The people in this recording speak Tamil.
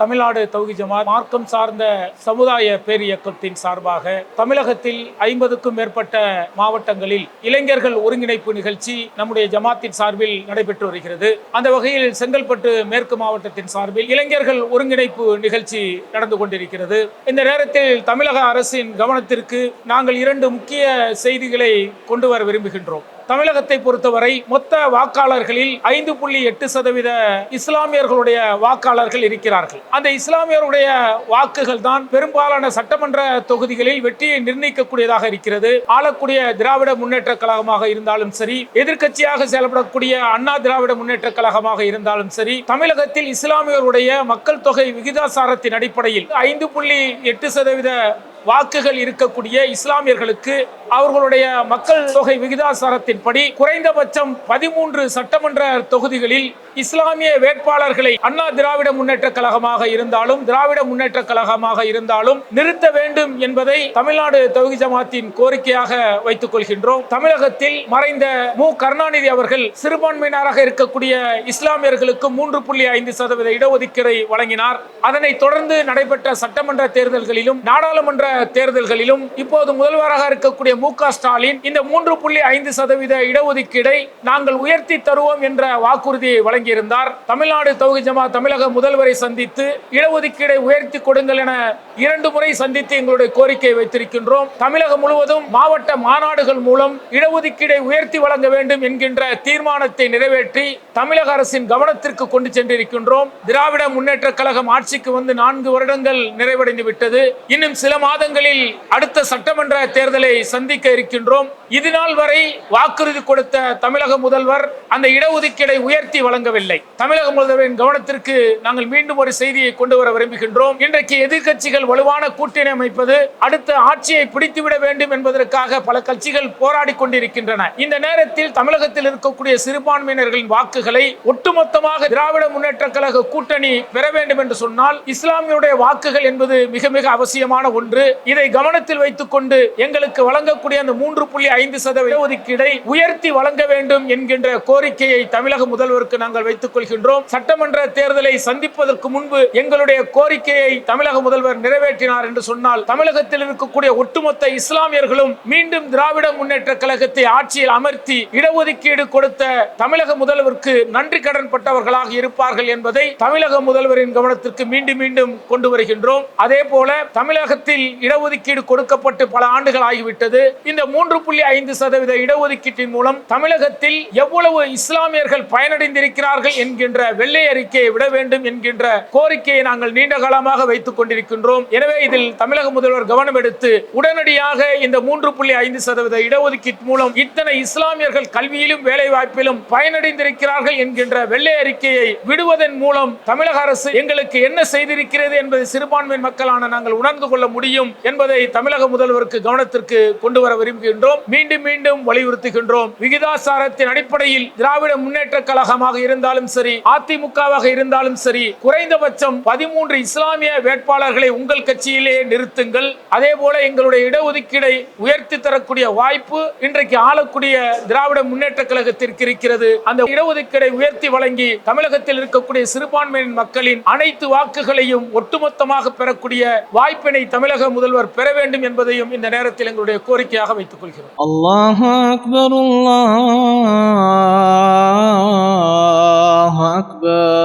தமிழ்நாடு தௌகி ஜமாத் மார்க்கம் சார்ந்த சமுதாய பேரியக்கத்தின் சார்பாக தமிழகத்தில் ஐம்பதுக்கும் மேற்பட்ட மாவட்டங்களில் இளைஞர்கள் ஒருங்கிணைப்பு நிகழ்ச்சி நம்முடைய ஜமாத்தின் சார்பில் நடைபெற்று வருகிறது. அந்த வகையில் செங்கல்பட்டு மேற்கு மாவட்டத்தின் சார்பில் இளைஞர்கள் ஒருங்கிணைப்பு நிகழ்ச்சி நடந்து கொண்டிருக்கிறது. இந்த நேரத்தில் தமிழக அரசின் கவனத்திற்கு நாங்கள் இரண்டு முக்கிய செய்திகளை கொண்டு வர விரும்புகின்றோம். தமிழகத்தை பொறுத்தவரை மொத்த வாக்காளர்களில் ஐந்து புள்ளி எட்டு சதவீத இஸ்லாமியர்களுடைய வாக்காளர்கள் இருக்கிறார்கள். அந்த இஸ்லாமியருடைய வாக்குகள் தான் பெரும்பாலான சட்டமன்ற தொகுதிகளில் வெற்றியை நிர்ணயிக்கக்கூடியதாக இருக்கிறது. ஆளக்கூடிய திராவிட முன்னேற்ற கழகமாக இருந்தாலும் சரி எதிர்க்கட்சியாக செயல்படக்கூடிய அண்ணா திராவிட முன்னேற்ற கழகமாக இருந்தாலும் சரி தமிழகத்தில் இஸ்லாமியருடைய மக்கள் தொகை விகிதாசாரத்தின் அடிப்படையில் ஐந்து புள்ளி எட்டு சதவீத வாக்குகள் இருக்கக்கூடிய இஸ்லாமியர்களுக்கு அவர்களுடைய மக்கள் தொகை விகிதாசாரத்தின்படி குறைந்தபட்சம் பதிமூன்று சட்டமன்ற தொகுதிகளில் இஸ்லாமிய வேட்பாளர்களை அண்ணா திராவிட முன்னேற்ற கழகமாக இருந்தாலும் திராவிட முன்னேற்ற கழகமாக இருந்தாலும் நிறுத்த வேண்டும் என்பதை தமிழ்நாடு தொகுதி ஜமாத்தின் கோரிக்கையாக வைத்துக் கொள்கின்றோம். தமிழகத்தில் மறைந்த மு. கருணாநிதி அவர்கள் சிறுபான்மையினராக இருக்கக்கூடிய இஸ்லாமியர்களுக்கு மூன்று புள்ளி ஐந்து சதவீத இடஒதுக்கீடை வழங்கினார். அதனைத் தொடர்ந்து நடைபெற்ற சட்டமன்ற தேர்தல்களிலும் நாடாளுமன்ற தேர்தல்களிலும் இப்போது முதல்வராக இருக்கக்கூடிய மு ஸ்டாலின் இந்த மூன்று புள்ளி ஐந்து சதவீத இடஒதுக்கீடை நாங்கள் உயர்த்தி தருவோம் என்ற வாக்குறுதியை வழங்கியிருந்தார். தமிழ்நாடு தொகுதி ஜமா தமிழக முதல்வரை சந்தித்து இடஒதுக்கீடை உயர்த்தி கொடுங்கள் என இரண்டு முறை சந்தித்து எங்களுடைய கோரிக்கையை வைத்திருக்கின்றோம். தமிழகம் முழுவதும் மாவட்ட மாநாடுகள் மூலம் இடஒதுக்கீடை உயர்த்தி வழங்க வேண்டும் என்கின்ற தீர்மானத்தை நிறைவேற்றி தமிழக அரசின் கவனத்திற்கு கொண்டு சென்றிருக்கின்றோம். திராவிட முன்னேற்ற கழகம் ஆட்சிக்கு வந்து நான்கு வருடங்கள் நிறைவடைந்து விட்டது இன்னும் சில மாதங்களில் அடுத்த சட்டமன்ற தேர்தலை சந்திக்க இருக்கின்றோம். இதுநாள் வரை வாக்குறுதி கொடுத்த தமிழக முதல்வர் அந்த இடஒதுக்கீடை உயர்த்தி வழங்கவில்லை. தமிழக முதல்வரின் கவனத்திற்கு நாங்கள் மீண்டும் ஒரு செய்தியை கொண்டு வர விரும்புகின்றோம். இன்றைக்கு எதிர்கட்சிகள் வலுவான கூட்டணி அமைப்பது அடுத்த ஆட்சியை பிடித்துவிட வேண்டும் என்பதற்காக பல கட்சிகள் போராடி கொண்டிருக்கின்றன. இந்த நேரத்தில் தமிழகத்தில் இருக்கக்கூடிய சிறுபான்மையினர்களின் வாக்குகளை ஒட்டுமொத்தமாக திராவிட முன்னேற்ற கழக கூட்டணி பெற வேண்டும் என்று சொன்னால் இஸ்லாமியுடைய வாக்குகள் என்பது மிக மிக அவசியமான ஒன்று. இதை கவனத்தில் வைத்துக் கொண்டு எங்களுக்கு வழங்கக்கூடிய அந்த மூன்று புள்ளி ஐந்து சதவீத ஒதுக்கீடை உயர்த்தி வழங்க வேண்டும் என்கின்ற கோரிக்கையை தமிழக முதல்வருக்கு நாங்கள் வைத்துக் கொள்கின்றோம். சட்டமன்ற தேர்தலை சந்திப்பதற்கு முன்பு எங்களுடைய கோரிக்கையை தமிழக முதல்வர் நிறைவேற்றினார் என்று சொன்னால் தமிழகத்தில் இருக்கக்கூடிய ஒட்டுமொத்த இஸ்லாமியர்களும் மீண்டும் திராவிட முன்னேற்ற கழகத்தை ஆட்சியில் அமர்த்தி இடஒதுக்கீடு கொடுத்த தமிழக முதல்வருக்கு நன்றி கடன் பட்டவர்களாக இருப்பார்கள் என்பதை தமிழக முதல்வரின் கவனத்திற்கு மீண்டும் மீண்டும் கொண்டு வருகின்றோம். அதே போல தமிழகத்தில் இடஒதுக்கீடு கொடுக்கப்பட்டு பல ஆண்டுகள் ஆகிவிட்டது இந்த மூன்று புள்ளி ஐந்து சதவீத இடஒதுக்கீட்டின் மூலம் தமிழகத்தில் எவ்வளவு இஸ்லாமியர்கள் பயனடைந்திருக்கிறார்கள் என்கின்ற வெள்ளை அறிக்கையை விட வேண்டும் என்கின்ற கோரிக்கையை நாங்கள் நீண்ட காலமாக வைத்துக் கொண்டிருக்கின்றோம். எனவே இதில் தமிழக முதல்வர் கவனம் எடுத்து உடனடியாக இந்த மூன்று புள்ளி ஐந்து சதவீத இடஒதுக்கீட்டு மூலம் இத்தனை இஸ்லாமியர்கள் கல்வியிலும் வேலை வாய்ப்பிலும் பயனடைந்திருக்கிறார்கள் என்கின்ற வெள்ளை அறிக்கையை விடுவதன் மூலம் தமிழக அரசு எங்களுக்கு என்ன செய்திருக்கிறது என்பதை சிறுபான்மை மக்களான நாங்கள் உணர்ந்து கொள்ள முடியும். என்பதை தமிழக முதல்வருக்கு கவனத்திற்கு கொண்டு வர விரும்புகின்றோம். மீண்டும் மீண்டும் வலியுறுத்துகின்றோம். விகிதாசாரத்தின் அடிப்படையில் திராவிட முன்னேற்ற கழகமாக இருந்தாலும் சரி அதிமுகவாக இருந்தாலும் சரி குறைந்தபட்சம் பதிமூன்று இஸ்லாமிய வேட்பாளர்களை உங்கள் கட்சியிலேயே நிறுத்துங்கள். அதே போல எங்களுடைய இடஒதுக்கீடை உயர்த்தி தரக்கூடிய வாய்ப்பு இன்றைக்கு ஆளக்கூடிய திராவிட முன்னேற்ற கழகத்திற்கு இருக்கிறது. அந்த இடஒதுக்கீடை உயர்த்தி வழங்கி தமிழகத்தில் இருக்கக்கூடிய சிறுபான்மையின் மக்களின் அனைத்து வாக்குகளையும் ஒட்டுமொத்தமாக பெறக்கூடிய வாய்ப்பினை தமிழக முதல்வர் பெற வேண்டும் என்பதையும் இந்த நேரத்தில் எங்களுடைய கோரிக்கையாக வைத்துக் கொள்கிறோம். அல்லாஹ் அக்பர் அக்பர்.